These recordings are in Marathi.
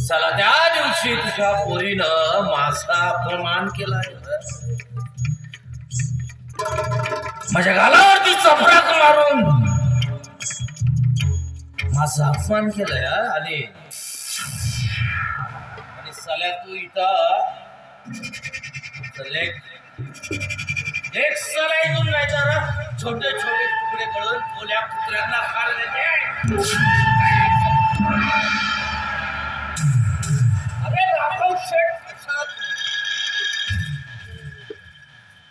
चला त्या दिवशी तुझ्या पोरीनं माझा अपमान केला माझ्या गालावरती चपराक मारून माझा अपमान केलाय हा? आणि आणि साल्या तू इथं एक लेख साला नाही तर छोटे छोटे तुकडे करून ओल्या कुत्र्यांना खाल देते. अरे राघव शेठ कशात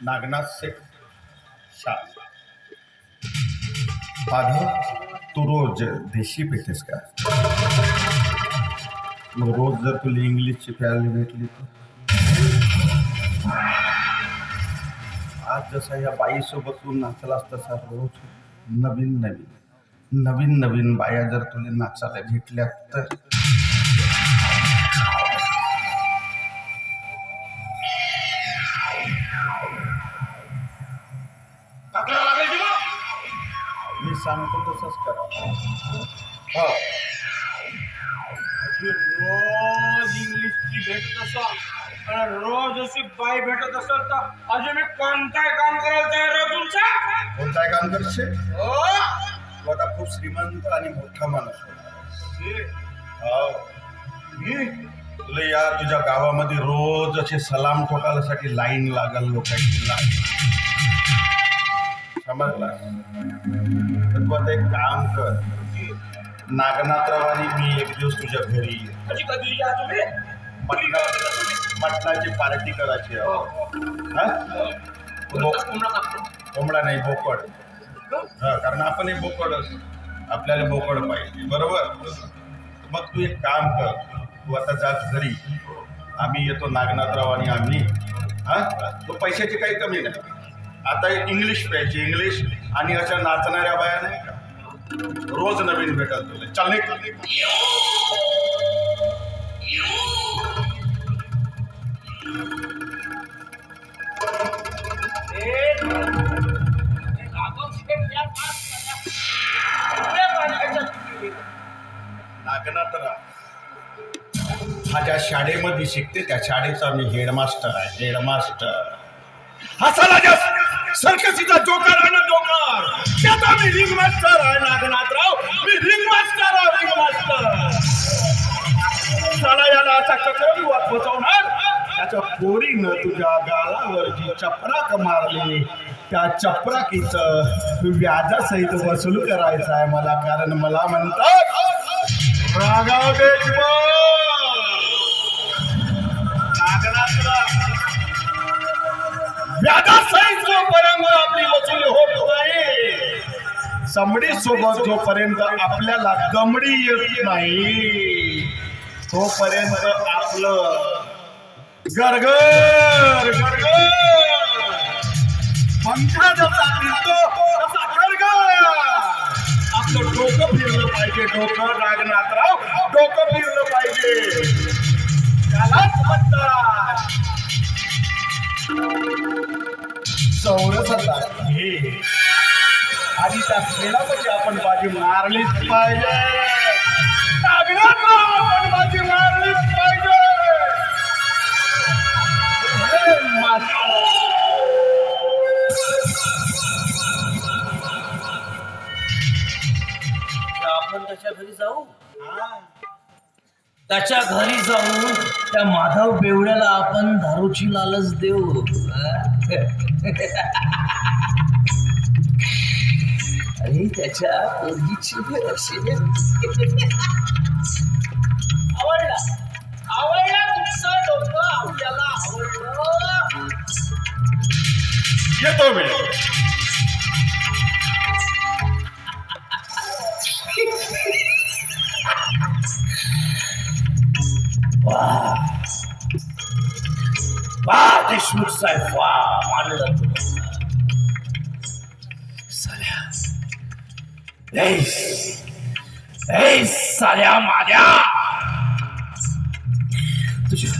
नागनाथ शेठ शाह. माधव तू रोज देशी पेतेस का? मग रोज जर तुला इंग्लिशची प्यायला भेटली तर? आज जसा या बाईसोबत तू नाचलास तसा रोज नवीन नवीन नवीन नवीन बाया जर तुला नाचायला भेटल्या तर? मी सांगतो तसंच करा. हो. रोज इंग्लिशची भेटत असाल आणि रोज अशी बाई भेटत असेल तर अजून मी कोणताही काम करायला तयार आहे तुमचा कोणताय काम करशील? हो. तू आता खूप श्रीमंत आणि मोठा माणूस हो. मी? तुला या तुझ्या गावामध्ये रोज असे सलाम ठोकायसाठी लाईन लागल लोकांची लाईन. समजला? तर तू आता एक काम कर. नागनाथराव आणि मी एक दिवस तुझ्या घरी येऊ. कशी कधी या तुम्ही? मटणा मटणाची पार्टी करायची हो. हा? कोंबडा नाही बोकड हा? कारण आपण एक बोकड आपल्याला बोकड पाहिजे. बरोबर? मग तू एक काम कर. तू आता जात घरी. आम्ही येतो नागनाथराव आणि आम्ही. हा? तो पैशाची काही कमी नाही. आता इंग्लिश पाहिजे इंग्लिश आणि अशा नाचणाऱ्या बाया नाही का? रोज नवीन भेटत तुला. चल नागनाथराव हा ज्या शाळेमध्ये शिकते त्या शाळेचा मी हेडमास्टर आहे हेडमास्टर. हसाला साला ज्या सर्कसीचा जोकर आहे ना जोकर. त्याचा मी रिंग मास्टर आहे नागनाथराव. मी रिंग मास्टर आहे रिंग मास्टर साला याला असा चक्र वाट बसवणार त्याच्या पोरीनं तुझ्या गालावर जी चपराक मारली. त्या चपराकीचं व्याजासहित वसूल करायचं आहे मला कारण मला म्हणतात रागाव देशमुख नागनाथराव व्याजासहित जोपर्यंत आपली वसुली होत नाही समडी सोबत जोपर्यंत आपल्याला गमडी येत नाही. तोपर्यंत आपलं गरगर गरगर पंखा जसा गरगर आपलं डोकं फिरलं पाहिजे डोकं नागनाथराव डोकं फिरलं पाहिजे त्यालाच म्हणतात चौरस हे आणि त्या खेळामध्ये आपण बाजी मारलीच पाहिजे। आपण बाजी मारलीच पाहिजे। त्याच्या घरी जाऊ? त्याच्या घरी जाऊन त्या माधव बेवड्याला आपण दारूची लालच देऊ. आणि त्याच्या पोरगीची अशी आवडला. आवडला तुमचं डोकं. आपल्याला आवडलं. येतो मी. देशमुख साहेब वा मानलं तुला माझ्या तुझ्या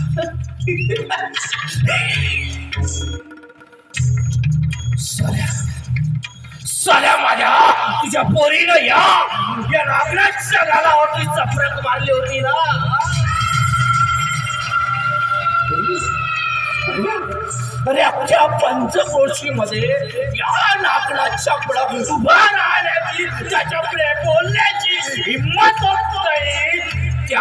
माझ्या तुझ्या पोरीनं या. या नागराज शहराला होती चपरक मारली होती ना. अख्ख्या पंचकोशीमध्ये या नागराजच्या पुढं उभा राहण्याची, त्याच्यापुढे बोलण्याची हिंमत होत नाही. त्या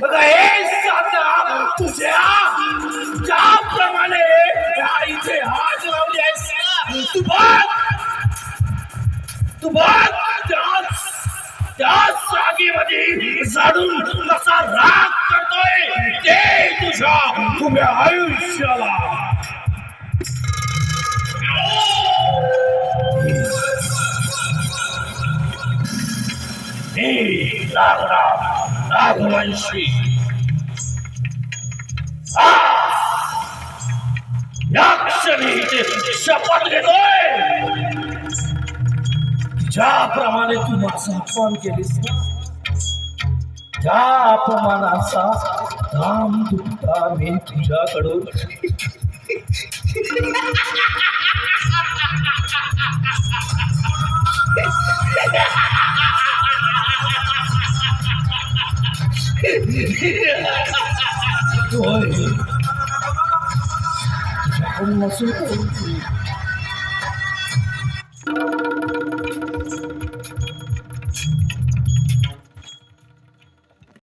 बघा, हे साधा तुझ्या ज्याप्रमाणे इथे हात लावली आहेस तू बघ. तू बघ. त्याच त्याच जागेमध्ये जाडून कसा राग करतोय ते तुझ्या तुम्ही आयुष्याला. हे नागराज नागवंशी या क्षणी शपथ घेतोय. ज्याप्रमाणे तू माझा अपमान केलीस त्या अपमानाचा धाम दुखता मी तुझ्याकडून. होय. नसून